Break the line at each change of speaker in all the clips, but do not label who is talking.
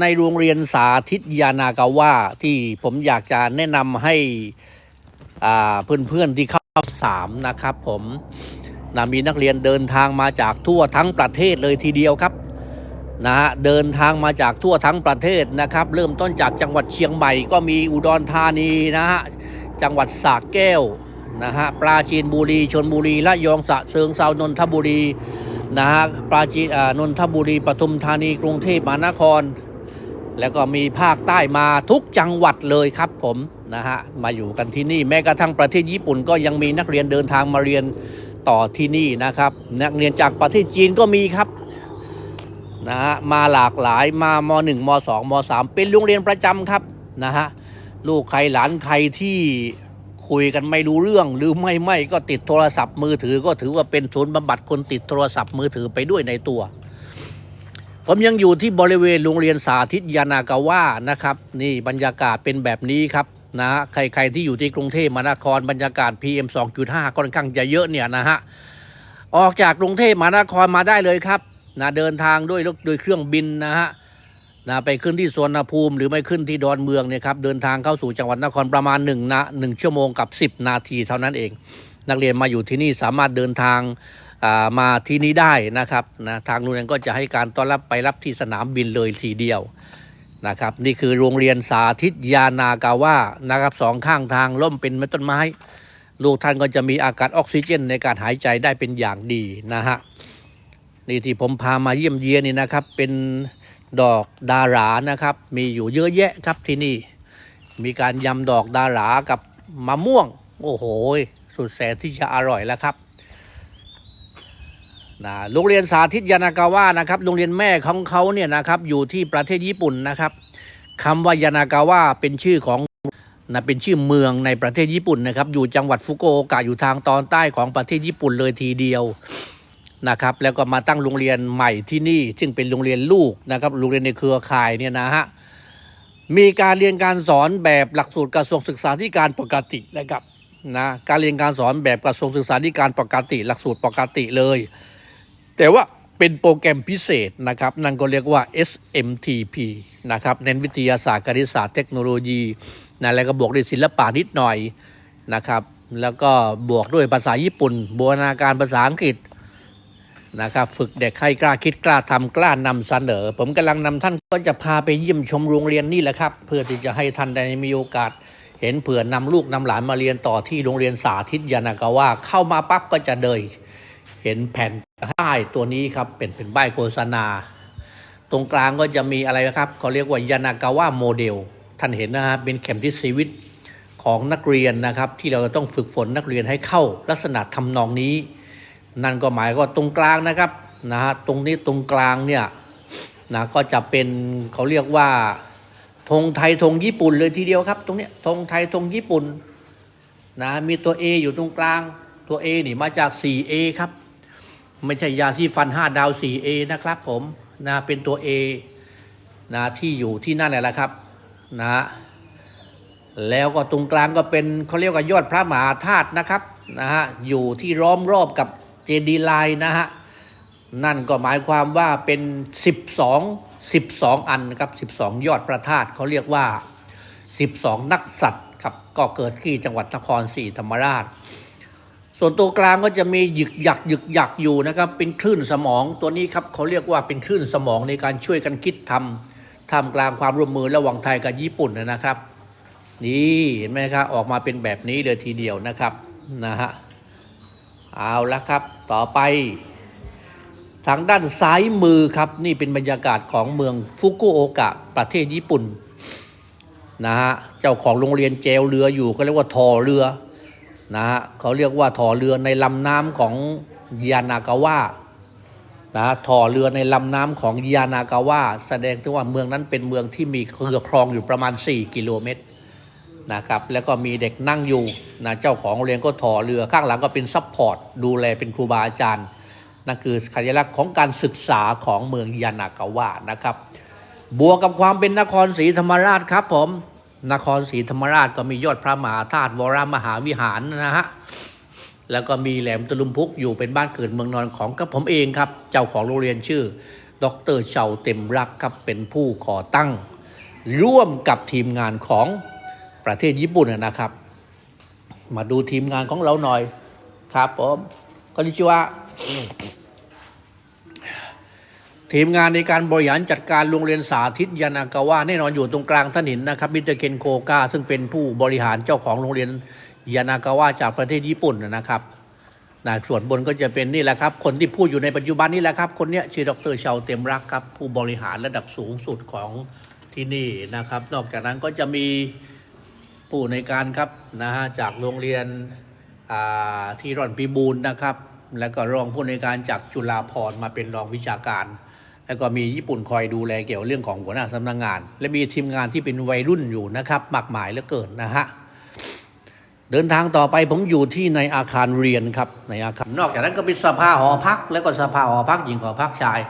ในโรงเรียนสาธิตยานากาว่าที่ผมอยากจะแนะนำให้อ่าเพื่อนๆที่เข้าสามนะครับผมนะมีนักเรียนเดินทางมาจากทั่วทั้งประเทศเลยทีเดียวครับนะฮะเดินทางมาจากทั่วทั้งประเทศนะครับ เริ่มต้นจากจังหวัดเชียงใหม่ก็มีอุดรธานีนะฮะจังหวัดสระแก้วนะฮะปราจีนบุรีชนบุรีระยองสะเชิงเซานนทบุรีนะฮะปราจีนอ่านนทบุรีปทุมธานีกรุงเทพมหานคร แล้วก็มีภาคใต้มาทุกจังหวัดเลยครับผมนะฮะมาอยู่กันที่นี่แม้กระทั่งประเทศญี่ปุ่นก็ยังมีนักเรียนเดินทางมาเรียนต่อที่นี่นะครับ นักเรียนจากประเทศจีนก็มีครับนะฮะมาหลากหลายมาม .1 ม .2 ม .3 เป็นโรงเรียนประจำครับนะฮะลูกใครหลานใครที่คุยกันไม่รู้เรื่องหรือไม่ไม่ก็ติดโทรศัพท์มือถือก็ถือว่าเป็นศูนย์บำบัดคนติดโทรศัพท์มือถือไปด้วยในตัว ผมยังอยู่ที่บริเวณโรงเรียนสาธิตยานากาวานะครับ นี่บรรยากาศเป็นแบบนี้ครับนะใครๆที่อยู่ที่กรุงเทพมหานครบรรยากาศ PM 2.5ค่อนข้างจะเยอะเนี่ยนะฮะออกจากกรุงเทพมหานครมาได้เลยครับนะเดินทางด้วยรถโดยเครื่องบินนะฮะนะไปขึ้นที่สวนภูมิ หรือไม่ขึ้นที่ดอนเมืองเนี่ยครับเดินทางเข้าสู่จังหวัดนครประมาณ1นะ1ชั่วโมงกับ 10 นาทีเท่านั้นเอง นักเรียนมาอยู่ที่นี่สามารถเดินทาง มาที่นี้ได้นะครับนะทางโรงเรียนก็จะให้การต้อนรับไปรับที่สนามบินเลยทีเดียวนะครับนี่คือโรงเรียนสาธิตยานากาว่านะครับสองข้างทางล่มเป็นไม้ต้นไม้ ลูกท่านก็จะมีอากาศออกซิเจน ในการหายใจได้เป็นอย่างดีนะฮะนี่ที่ผมพามาเยี่ยมเยียนนี่นะครับเป็นดอกดารานะครับ มีอยู่เยอะแยะครับที่นี่ มีการยำดอกดารากับมะม่วง โอ้โห สุดแสนที่จะอร่อยแล้วครับ นะโรงเรียนสาธิตยานากาว่านะครับโรงเรียนแม่ของเขาเนี่ยนะครับอยู่ที่ประเทศญี่ปุ่นนะครับคำว่ายานากาว่าเป็นชื่อของนะเป็นชื่อเมืองในประเทศญี่ปุ่นนะครับอยู่จังหวัดฟุกุโอกะอยู่ทางตอนใต้ของประเทศญี่ปุ่นเลยทีเดียวนะครับแล้วก็มาตั้งโรงเรียนใหม่ที่นี่ ซึ่งเป็นโรงเรียนลูกนะครับโรงเรียนในเครือข่ายเนี่ยนะฮะมีการเรียนการสอนแบบหลักสูตรกระทรวงศึกษาธิการปกตินะครับนะการเรียนการสอนแบบกระทรวงศึกษาธิการปกติ หลักสูตรปกติเลย แต่ว่าเป็นโปรแกรมพิเศษนะครับนั่นก็เรียกว่า SMTP นะครับเน้นวิทยาศาสตร์คณิตศาสตร์เทคโนโลยีนะแล้วก็บวกด้วยศิลปะนิดหน่อยนะครับแล้วก็บวกด้วยภาษาญี่ปุ่นบูรณาการภาษาอังกฤษนะครับฝึกเด็กให้กล้าคิดกล้าทำกล้านำเสนอ ผมกำลังนำท่านก็จะพาไปเยี่ยมชมโรงเรียนนี่แหละครับ เพื่อที่จะให้ท่านได้มีโอกาส เห็นเผื่อนำลูกนำหลานมาเรียนต่อที่โรงเรียนสาธิตยานากาว่าเข้ามาปั๊บก็จะเดยเห็นแผ่น ป้ายตัวนี้ครับเป็นเป็นป้ายโฆษณา ตรงกลางก็จะมีอะไรนะครับเขาเรียกว่ายานากาวะโมเดลท่านเห็นนะครับเป็นเข็มทิศชีวิตของนักเรียนนะครับ ที่เราจะต้องฝึกฝนนักเรียนให้เข้าลักษณะทำนองนี้ นั่นก็หมายก็ตรงกลางนะครับนะฮะตรงนี้ตรงกลางเนี่ยนะก็จะเป็นเขาเรียกว่าธงไทยธงญี่ปุ่นเลยทีเดียวครับ ตรงนี้ธงไทยธงญี่ปุ่นนะมีตัว A อยู่ตรงกลางตัว A นี่มาจาก 4A ครับ ไม่ใช่ยาซีฟัน 5 ดาว 4A นะครับผมนะเป็นตัว A นะที่อยู่ที่นั่นแหละครับนะแล้วก็ตรงกลางก็เป็นเขาเรียกว่ายอดพระมหาธาตุนะครับนะฮะอยู่ที่ล้อมรอบกับเจดีย์ลายนะฮะนั่นก็หมายความว่าเป็น 12 12 อันนะครับ 12 ยอดพระธาตุเขาเรียกว่า 12 นักสัตว์ครับก็เกิดที่จังหวัดนครศรีธรรมราช ส่วนตัวกลางก็จะมีหยึกหยักหยึกหยักอยู่นะครับ เป็นคลื่นสมองตัวนี้ครับเขาเรียกว่าเป็นคลื่นสมองในการช่วยกันคิดทำท่ามกลางความร่วมมือระหว่างไทยกับญี่ปุ่นนะครับ นี่เห็นไหมครับออกมาเป็นแบบนี้เลยทีเดียวนะครับนะฮะเอาละครับต่อไป ทางด้านซ้ายมือครับนี่เป็นบรรยากาศของเมืองฟุกุโอกะประเทศญี่ปุ่นนะฮะเจ้าของโรงเรียนเจลเรืออยู่ก็เรียกว่าทอเรือ นะฮะเขาเรียกว่าถ่อเรือในลำน้ำของยานากาวะนะถ่อเรือในลำน้ำของยานากาวะแสดงถึงว่าเมืองนั้นเป็นเมืองที่มีเรือคลองอยู่ประมาณ 4 กิโลเมตรนะครับแล้วก็มีเด็กนั่งอยู่นะเจ้าของเรียนก็ถ่อเรือข้างหลังก็เป็นซัพพอร์ตดูแลเป็นครูบาอาจารย์นั่นคือสัญลักษณ์ของการศึกษาของเมืองยานากาวะนะครับ บวกกับความเป็นนครศรีธรรมราชครับผม นครศรีธรรมราชก็มียอดพระมหาธาตุวรมหาวิหารนะฮะ แล้วก็มีแหลมตะลุมพุกอยู่เป็นบ้านเกิดเมืองนอนของกับผมเองครับ เจ้าของโรงเรียนชื่อ ดรเชาเต็มรักครับเป็นผู้ก่อตั้ง ร่วมกับทีมงานของประเทศญี่ปุ่นนะครับ มาดูทีมงานของเราหน่อยครับผมคอนนิชิวะ ทีมงานในการบริหารจัดการโรงเรียนสาธิตยานากาวะแน่นอนอยู่ตรงกลางท่านห็นนะครับมิสเตอร์เคนโคกาซึ่งเป็นผู้บริหารเจ้าของโรงเรียนยานากาวะจากประเทศญี่ปุ่นนะครับนะส่วนบนก็จะเป็นนี่แหละครับ คนที่พูดอยู่ในปัจจุบันนี่แหละครับ คนเนี้ยชื่อดรเชาเต็มรักครับ ผู้บริหารระดับสูงสุดของที่นี่นะครับ นอกจากนั้นก็จะมีผู้ในการครับนะฮะจากโรงเรียนที่ร่อนพิบูลนะครับ แล้วก็รองผู้ในการจากจุฬาภรมาเป็นรองวิชาการ แล้วก็มีญี่ปุ่นคอยดูแลเกี่ยวเรื่องของหัวหน้าสำนักงงาน และมีทีมงานที่เป็นวัยรุ่นอยู่นะครับมากมายเหลือเกินนะฮะเดินทางต่อไปผมอยู่ที่ในอาคารเรียนครับในอาคารนอกจากนั้นก็เป็นสภาหอพัก แล้วก็สภาหอพักหญิงหอพักชาย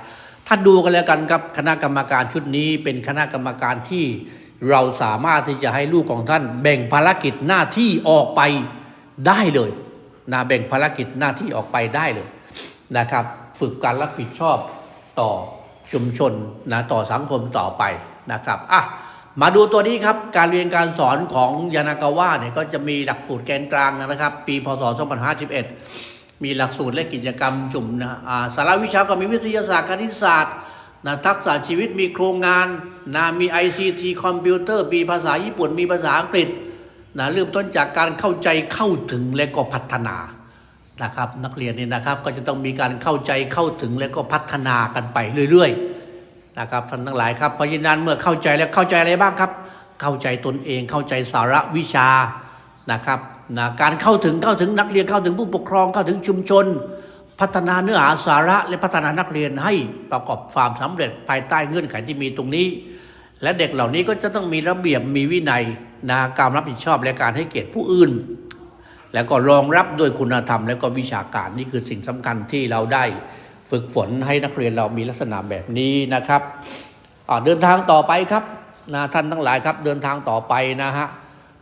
ท่านดูกันแล้วกันครับคณะกรรมการชุดนี้เป็นคณะกรรมการที่เราสามารถที่จะให้ลูกของท่าน แบ่งภารกิจหน้าที่ออกไปได้เลยนะแบ่งภารกิจหน้าที่ออกไปได้เลยนะครับ ฝึกการรับผิดชอบต่อ ชุมชนนะต่อสังคมต่อไปนะครับอะมาดูตัวนี้ครับ การเรียนการสอนของยานากาวะเนี่ยก็จะมีหลักสูตรแกนกลางนะครับ ปีพศ 2551มีหลักสูตรและกิจกรรมจุ่มนะอ่าสาระวิชาก็มีวิทยาศาสตร์คณิตศาสตร์นะทักษะชีวิตมีโครงงานนะมี ICT คอมพิวเตอร์มีภาษาญี่ปุ่นมีภาษาอังกฤษนะเริ่มต้นจากการเข้าใจเข้าถึงและก็พัฒนา นะครับนักเรียนเนี่ยนะครับก็จะต้องมีการเข้าใจเข้าถึงและก็พัฒนากันไปเรื่อยๆนะครับท่านทั้งหลายครับเพราะฉะนั้นเมื่อเข้าใจแล้วเข้าใจอะไรบ้างครับ เข้าใจตนเองเข้าใจสาระวิชานะครับนะการเข้าถึงเข้าถึงนักเรียนเข้าถึงผู้ปกครองเข้าถึงชุมชน พัฒนาเนื้อหาสาระและพัฒนานักเรียนให้ประกอบความสำเร็จภายใต้เงื่อนไขที่มีตรงนี้ และเด็กเหล่านี้ก็จะต้องมีระเบียบมีวินัยนะการรับผิดชอบและการให้เกียรติผู้อื่น แล้วก็รองรับด้วยคุณธรรมและก็วิชาการนี่คือสิ่งสำคัญที่เราได้ฝึกฝนให้นักเรียนเรามีลักษณะแบบนี้นะครับเดินทางต่อไปครับนะท่านทั้งหลายครับ เดินทางต่อไปนะฮะ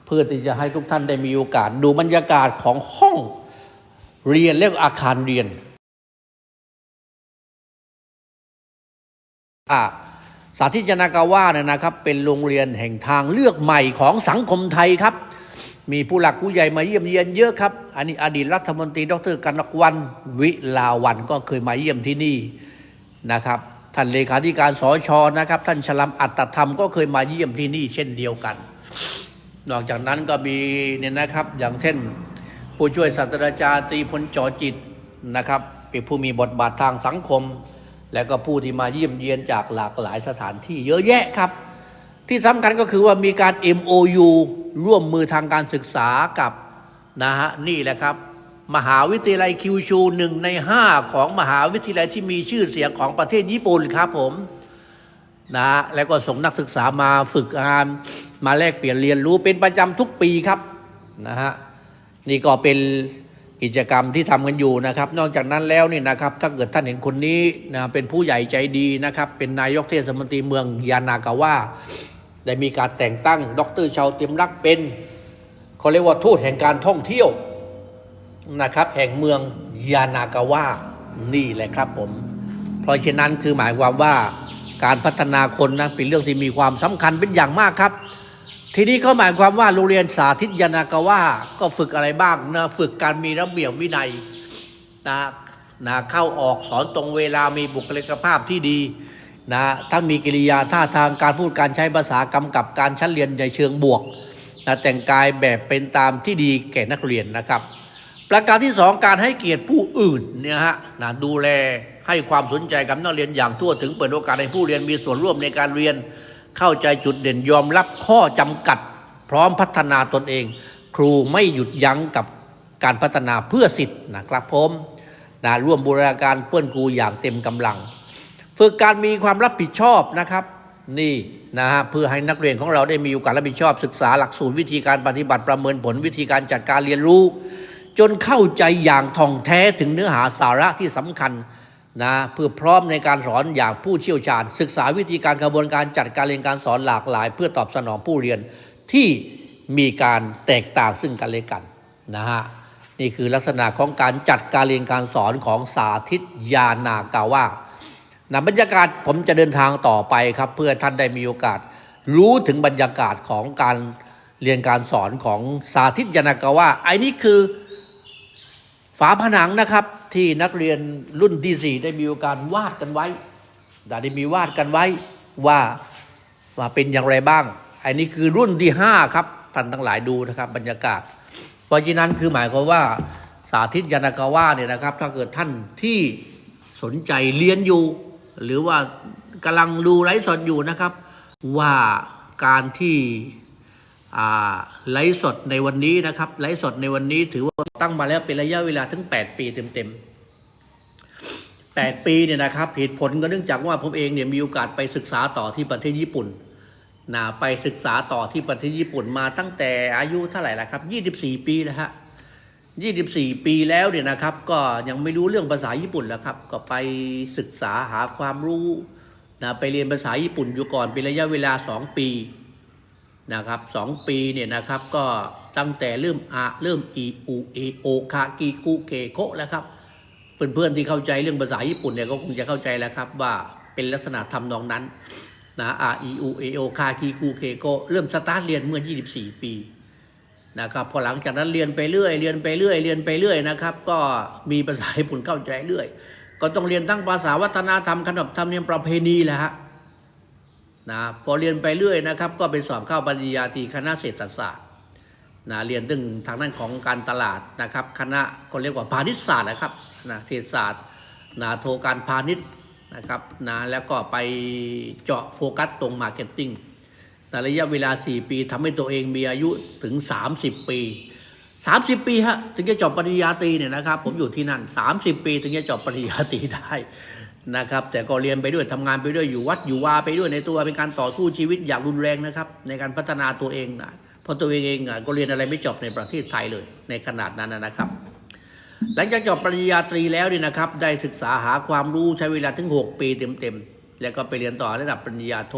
เพื่อที่จะให้ทุกท่านได้มีโอกาสดูบรรยากาศของห้องเรียนและอาคารเรียนสาธิตยานากาวะเนี่ยนะครับ เป็นโรงเรียนแห่งทางเลือกใหม่ของสังคมไทยครับ มีผู้หลักผู้ใหญ่มาเยี่ยมเยียนเยอะครับ อันนี้อดีตรัฐมนตรี ดรกนกวันวิลาวันก็เคยมาเยี่ยมที่นี่นะครับ ท่านเลขาธิการสชนะครับ ท่านชลัมอัตตธรรมก็เคยมาเยี่ยมที่นี่ เช่นเดียวกัน นอกจากนั้นก็มีเนี่ยนะครับ อย่างเช่น ผู้ช่วยศาสตราจารย์ตรีพลจอจิตนะครับเป็นผู้มีบทบาททางสังคม และก็ผู้ที่มาเยี่ยมเยียนจากหลากหลายสถานที่เยอะแยะครับ ที่สำคัญก็คือว่ามีการ MOU ร่วมมือทางการศึกษากับนะฮะนี่แหละครับ มหาวิทยาลัยคิวชูหนึ่งในห้าของมหาวิทยาลัยที่มีชื่อเสียงของประเทศญี่ปุ่นครับผมนะฮะแล้วก็ส่งนักศึกษามาฝึกงานมาแลกเปลี่ยนเรียนรู้เป็นประจำทุกปีครับนะฮะนี่ก็เป็นกิจกรรมที่ทำกันอยู่นะครับ นอกจากนั้นแล้วนี่นะครับถ้าเกิดท่านเห็นคนนี้นะเป็นผู้ใหญ่ใจดีนะครับ เป็นนายกเทศมนตรีเมืองยานากาวะ ได้มีการแต่งตั้งดรชาวเต็มรักเป็นเขาเรียกว่าทูตแห่งการท่องเที่ยวนะครับ แห่งเมืองยานากาวะนี่แหละครับผม เพราะฉะนั้นคือหมายความว่าการพัฒนาคนนะเป็นเรื่องที่มีความสำคัญเป็นอย่างมากครับ ทีนี้เขาหมายความว่าโรงเรียนสาธิตยานากาวะก็ฝึกอะไรบ้างนะฝึกการมีระเบียบวินัยนะนะเข้าออกสอนตรงเวลามีบุคลิกภาพที่ดี นะทั้งมีกิริยาท่าทางการพูดการใช้ภาษากำกับการชั้นเรียนในเชิงบวกนะแต่งกายแบบเป็นตามที่ดีแก่นักเรียนนะครับ ประการที่สองการให้เกียรติผู้อื่นเนี่ยฮะนะดูแลให้ความสนใจกับนักเรียนอย่างทั่วถึงเปิดโอกาสให้ผู้เรียนมีส่วนร่วมในการเรียน เข้าใจจุดเด่นยอมรับข้อจำกัด พร้อมพัฒนาตนเอง ครูไม่หยุดยั้งกับการพัฒนาเพื่อสิทธิ์นะครับผมนะร่วมบูรณาการเพื่อนครูอย่างเต็มกำลัง ฝึกการมีความรับผิดชอบนะครับ นี่นะฮะเพื่อให้นักเรียนของเราได้มีโอกาสรับผิดชอบศึกษาหลักสูตรวิธีการปฏิบัติประเมินผลวิธีการจัดการเรียนรู้ จนเข้าใจอย่างท่องแท้ถึงเนื้อหาสาระที่สำคัญนะเพื่อพร้อมในการสอนอย่างผู้เชี่ยวชาญ ศึกษาวิธีการกระบวนการจัดการเรียนการสอนหลากหลาย เพื่อตอบสนองผู้เรียนที่มีการแตกต่างซึ่งกันและกันนะฮะนี่คือลักษณะของการจัดการเรียนการสอนของสาธิตยานากาวะ นะบรรยากาศผมจะเดินทางต่อไปครับ เพื่อท่านได้มีโอกาส รู้ถึงบรรยากาศของการเรียนการสอนของสาธิตยานากาว่าไอ้นี่คือฝาผนังนะครับที่นักเรียนรุ่นที่สี่ได้มีโอกาสวาดกันไว้ได้มีวาดกันไว้ว่าว่าเป็นอย่างไรบ้างไอ้นี่คือรุ่นที่ห้าครับท่านทั้งหลายดูนะครับ บรรยากาศ เพราะฉะนั้นคือหมายความว่าสาธิตยานากาว่าเนี่ยนะครับ ถ้าเกิดท่านที่สนใจเรียนอยู่ หรือว่ากำลังดูไลฟ์สดอยู่นะครับ ว่าการที่ไลฟ์สดในวันนี้นะครับไลฟ์สดในวันนี้ถือว่าตั้งมาแล้วเป็นระยะเวลาถึง 8 ปีเต็มๆ8 ปีเนี่ยนะครับเหตุผลก็เนื่องจากว่าผมเองเนี่ยมีโอกาสไปศึกษาต่อที่ประเทศญี่ปุ่นนะไปศึกษาต่อที่ประเทศญี่ปุ่นมาตั้งแต่อายุเท่าไหร่ละครับ 24 ปีแล้วฮะ 24 ปีแล้วเนี่ยนะครับ ก็ยังไม่รู้เรื่องภาษาญี่ปุ่นแล้วครับ ก็ไปศึกษาหาความรู้นะไปเรียนภาษาญี่ปุ่นอยู่ก่อนเป็นระยะเวลา 2 ปีนะครับสองปีเนี่ยนะครับก็ตั้งแต่เริ่มอะเริ่มอีอูเอโอคากิคุเกโคแล้วครับเพื่อนๆที่เข้าใจเรื่องภาษาญี่ปุ่นเนี่ยก็คงจะเข้าใจแล้วครับว่าเป็นลักษณะทำนองนั้นนะอาอีอูเอโอคากิคุเกโกเริ่มสตาร์ทเรียนเมื่อ 24 ปี นะครับพอหลังจากนั้นเรียนไปเรื่อยเรียนไปเรื่อยเรียนไปเรื่อยนะครับ ก็มีภาษาญี่ปุ่นเข้าใจเรื่อย ก็ต้องเรียนทั้งภาษาวัฒนธรรมขนบธรรมเนียมประเพณีแหละฮะนะพอเรียนไปเรื่อยนะครับ ก็ไปสอบเข้าปริญญาตรีคณะเศรษฐศาสตร์นะเรียนตึงทางด้านของการตลาดนะครับ คณะก็เรียกว่าพาณิชยศาสตร์นะครับนะเศรษฐศาสตร์นะโทการพาณิชย์นะครับนะแล้วก็ไปเจาะโฟกัสตรงมาร์เก็ตติ้ง ในระยะเวลา 4 ปีทำให้ตัวเองมีอายุถึง 30 ปี 30 ปีฮะถึงจะจบปริญญาตรีเนี่ยนะครับ ผมอยู่ที่นั่น 30 ปีถึงจะจบปริญญาตรีได้นะครับ แต่ก็เรียนไปด้วยทำงานไปด้วยอยู่วัดอยู่วาไปด้วยในตัวเป็นการต่อสู้ชีวิตอย่างรุนแรงนะครับ ในการพัฒนาตัวเองนะเพราะตัวเองเองอะก็เรียนอะไรไม่จบในประเทศไทยเลยในขนาดนั้นนะนะครับ หลังจากจบปริญญาตรีแล้วเนี่ยนะครับ ได้ศึกษาหาความรู้ใช้เวลาถึง 6 ปีเต็มๆแล้วก็ไปเรียนต่อระดับปริญญาโท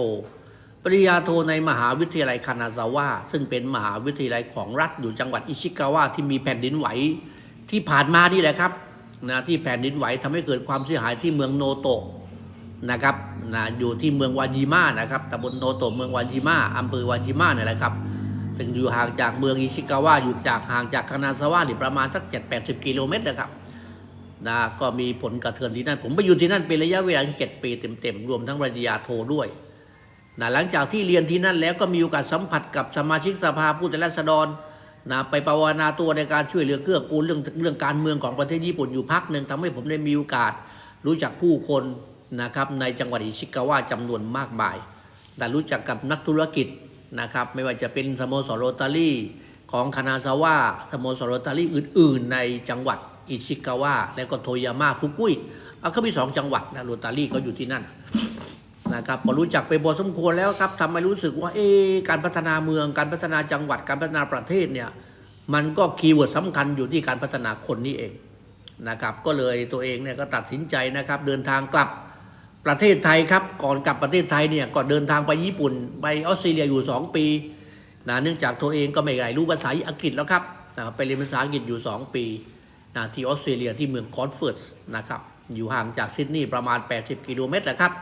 ปริญญาโทในมหาวิทยาลัยคานาซาวะซึ่งเป็นมหาวิทยาลัยของรัฐอยู่จังหวัดอิชิกาวะที่มีแผ่นดินไหวที่ผ่านมานี่แหละครับนะที่แผ่นดินไหวทำให้เกิดความเสียหายที่เมืองโนโตะนะครับนะอยู่ที่เมืองวาจิมะนะครับตำบลโนโตะเมืองวาจิมะอำเภอวาจิมะเนี่ยแหละครับถึงอยู่ห่างจากเมืองอิชิกาวะอยู่จากห่างจากคานาซาวะนี่ประมาณสัก 7-80 กิโลเมตรนะครับนะก็มีผลกระเทือนที่นั่น ผมไปอยู่ที่นั่นเป็นระยะเวลาเจ็ดปีเต็มๆรวมทั้งปริญญาโทด้วย นะหลังจากที่เรียนที่นั่นแล้วก็มีโอกาสสัมผัสกับสมาชิกสภาผู้แทนราษฎรนะไปภาวนาตัวในการช่วยเหลือเกื้อกูลเรื่องเรื่องการเมืองของประเทศญี่ปุ่นอยู่พักหนึ่งทำให้ผมได้มีโอกาสรู้จักผู้คนนะครับในจังหวัดอิชิกาวะจำนวนมากมายแต่รู้จักกับนักธุรกิจนะครับไม่ว่าจะเป็นสโมสรโรตารี่ของคานาซาวะสโมสรโรตารี่อื่น ๆ ในจังหวัดอิชิกาวะและก็โทยาม่าฟุกุยเอาเขามีสองจังหวัดนะโรตารี่เขาอยู่ที่นั่น นะครับพอรู้จักไปพอสมควรแล้วครับทำให้รู้สึกว่าเอการพัฒนาเมือง การพัฒนาจังหวัดการพัฒนาประเทศเนี่ยมันก็คีย์เวิร์ดสำคัญอยู่ที่การพัฒนาคนนี่เองนะครับก็เลยตัวเองเนี่ยก็ตัดสินใจนะครับเดินทางกลับประเทศไทยครับก่อนกลับประเทศไทยเนี่ยก็เดินทางไปญี่ปุ่น ไปออสเตรเลียอยู่ 2 ปีนะเนื่องจากตัวเองก็ไม่ได้รู้ภาษาอังกฤษแล้วครับนะไปเรียนภาษาอังกฤษอยู่ 2 ปีนะที่ออสเตรเลียที่เมืองคอนเฟิร์สนะครับอยู่ห่างจากซิดนีย์ประมาณ 80 กิโลเมตรแหละครับ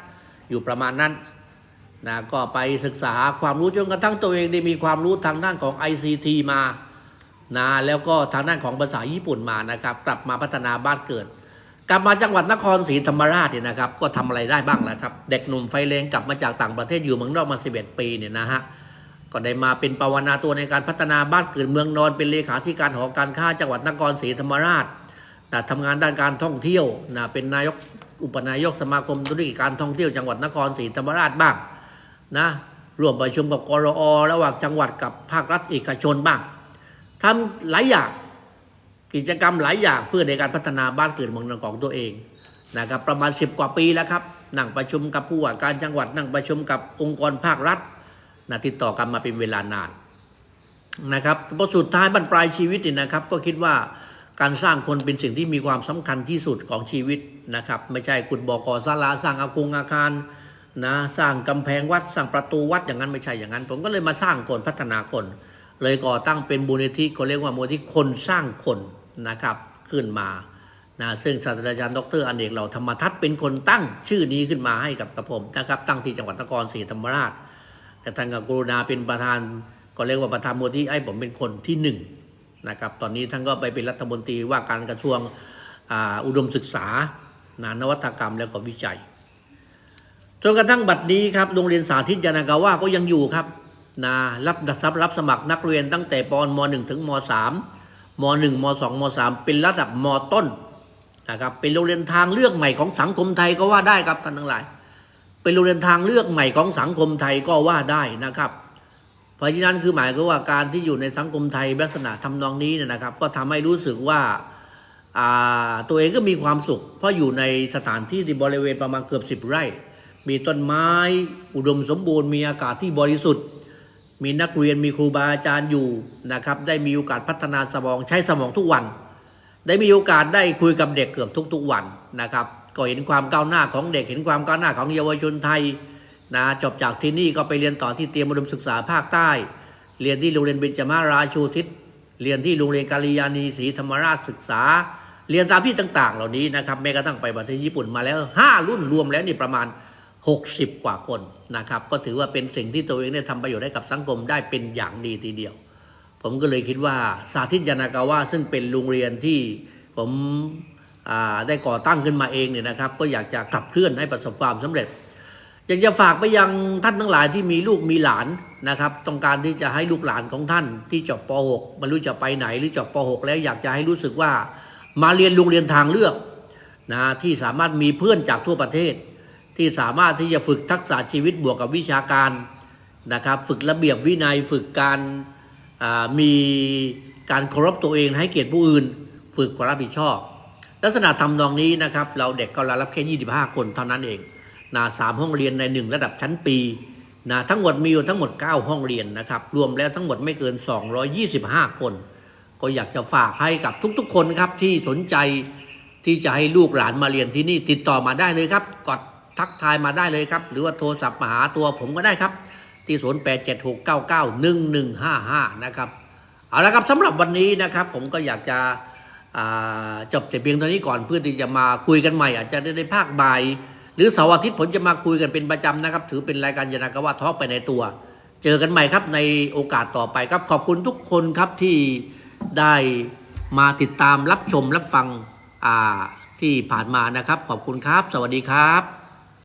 อยู่ประมาณนั้นนะก็ไปศึกษาความรู้จนกระทั่งตัวเองได้มีความรู้ทางด้านของ ICT มานะแล้วก็ทางด้านของภาษาญี่ปุ่นมานะครับ กลับมาพัฒนาบ้านเกิด กลับมาจังหวัดนครศรีธรรมราชเนี่ยนะครับ ก็ทำอะไรได้บ้างแล้วครับ เด็กหนุ่มไฟแรงกลับมาจากต่างประเทศอยู่เมืองนอกมา 11 ปีเนี่ยนะฮะก็ได้มาเป็นปวนาตัวในการพัฒนาบ้านเกิดเมืองนอนเป็นเลขาธิการหอการค้าจังหวัดนครศรีธรรมราชนะทำงานด้านการท่องเที่ยวนะเป็นนายก อุปนายกสมาคมธุรกิจการท่องเที่ยวจังหวัดนครศรีธรรมราชบ้างนะร่วมประชุมกับกรอระหว่างจังหวัดกับภาครัฐเอกชนบ้างทำหลายอย่างกิจกรรมหลายอย่างเพื่อในการพัฒนาบ้านเกิดเมืองนอนของตัวเองนะครับประมาณ 10 กว่าปีแล้วครับนั่งประชุมกับผู้ว่าการจังหวัดนั่งประชุมกับองค์กรภาครัฐนะติดต่อกันมาเป็นเวลานานนะครับพอสุดท้ายบรรปลายชีวิตนี่นะครับ ก็คิดว่า การสร้างคนเป็นสิ่งที่มีความสำคัญที่สุดของชีวิตนะครับ ไม่ใช่ขุดบ่อก่อศาลาสร้างอาคงอาคารนะสร้างกำแพงวัดสร้างประตูวัดอย่างนั้นไม่ใช่อย่างนั้น ผมก็เลยมาสร้างคนพัฒนาคน เลยก่อตั้งเป็นมูลนิธิเขาเรียกว่ามูลนิธิคนสร้างคนนะครับขึ้นมานะซึ่งศาสตราจารย์ดรอเนกเหล่าธรรมทัศน์เป็นคนตั้งชื่อนี้ขึ้นมาให้กับกระผมนะครับตั้งที่จังหวัดนครศรีธรรมราชแต่ท่านก็กรุณาเป็นประธานก็เรียกว่าประธานมูลที่ให้ผมเป็นคนที่หนึ่ง นะครับ ตอนนี้ท่านก็ไปเป็นรัฐมนตรีว่าการกระทรวงอ,อุดมศึกษานะนวัตกรรมแล้วก็วิจัย จนกระทั่งบัดนี้ครับโรงเรียนสาธิตยานากาวาก็ยังอยู่ครับนะรับรับรับสมัครนักเรียนตั้งแต่ปม .1 ถึงม .3 ม .1 ม .2 ม .3 เป็นระดับมต้นนะครับเป็นโรงเรียนทางเลือกใหม่ของสังคมไทยก็ว่าได้ครับท่านทั้งหลาย เป็นโรงเรียนทางเลือกใหม่ของสังคมไทยก็ว่าได้นะครับ เพราะฉะนั้นคือหมายก็ว่าการที่อยู่ในสังคมไทยลักษณะทำนองนี้เนยนะครับ ก็ทำให้รู้สึกว่าอ่าตัวเองก็มีความสุข เพราะอยู่ในสถานที่ที่บริเวณประมาณเกือบสิบไร่ มีต้นไม้อุดมสมบูรณ์ มีอากาศที่บริสุทธิ์ มีนักเรียนมีครูบาอาจารย์อยู่นะครับ ได้มีโอกาสพัฒนาสมองใช้สมองทุกวัน ได้มีโอกาสได้คุยกับเด็กเกือบทุกๆวันนะครับ ก็เห็นความก้าวหน้าของเด็กเห็นความก้าวหน้าของเยาวชนไทย นะจบจากที่นี่ก็ไปเรียนต่อที่เตรียมอุดมศึกษาภาคใต้ เรียนที่โรงเรียนเบญจมาราชูทิศเรียนที่โรงเรียนกาลิยานีศรีธรรมราชศึกษา เรียนตามที่ต่างๆ เหล่านี้นะครับแม้กระทั่งไปประเทศญี่ปุ่นมาแล้ว 5 รุ่นรวมแล้วนี่ประมาณ 60 กว่าคนนะครับก็ถือว่าเป็นสิ่งที่ตัวเองได้ทำประโยชน์ให้กับสังคมได้เป็นอย่างดีทีเดียว ผมก็เลยคิดว่าสาธิตยานากาวะซึ่งเป็นโรงเรียนที่ผมได้ก่อตั้งขึ้นมาเองเนี่ยนะครับ ก็อยากจะขับเคลื่อนให้ประสบความสำเร็จ อยากจะฝากไปยังท่านทั้งหลายที่มีลูกมีหลานนะครับ ต้องการที่จะให้ลูกหลานของท่านที่จบป .6 ไม่รู้จะไปไหนหรือจบป .6 แล้วอยากจะให้รู้สึกว่ามาเรียนโรงเรียนทางเลือกนะที่สามารถมีเพื่อนจากทั่วประเทศ ที่สามารถที่จะฝึกทักษะชีวิตบวกกับวิชาการนะครับ ฝึกระเบียบวินัยฝึกการมีการเคารพตัวเองให้เกียรติผู้อื่น ฝึกความรับผิดชอบ ลักษณะทำนองนี้นะครับ เราเด็กก็รับแค่ 25 คนเท่านั้นเอง นะสามห้องเรียนในหนึ่งระดับชั้นปีนะทั้งหมดมีอยู่ทั้งหมด 9 ห้องเรียนนะครับ รวมแล้วทั้งหมดไม่เกิน 225 คน ก็อยากจะฝากให้กับทุกๆ คนครับที่สนใจที่จะให้ลูกหลานมาเรียนที่นี่ติดต่อมาได้เลยครับกดทักทายมาได้เลยครับ หรือว่าโทรศัพท์มาหาตัวผมก็ได้ครับ ที่ 0876991155 นะครับเอาละครับสำหรับวันนี้นะครับ ผมก็อยากจะจบแต่เพียงเท่านี้ก่อนเพื่อที่จะมาคุยกันใหม่ อาจจะได้ในภาคบ่าย รือเสาร์อาทิตย์ผมจะมาคุยกันเป็นประจำนะครับ ถือเป็นรายการยานากาวะทอกไปในตัว เจอกันใหม่ครับในโอกาสต่อไปครับขอบคุณทุกคนครับที่ได้มาติดตามรับชมรับฟังที่ผ่านมานะครับ ขอบคุณครับ สวัสดีครับ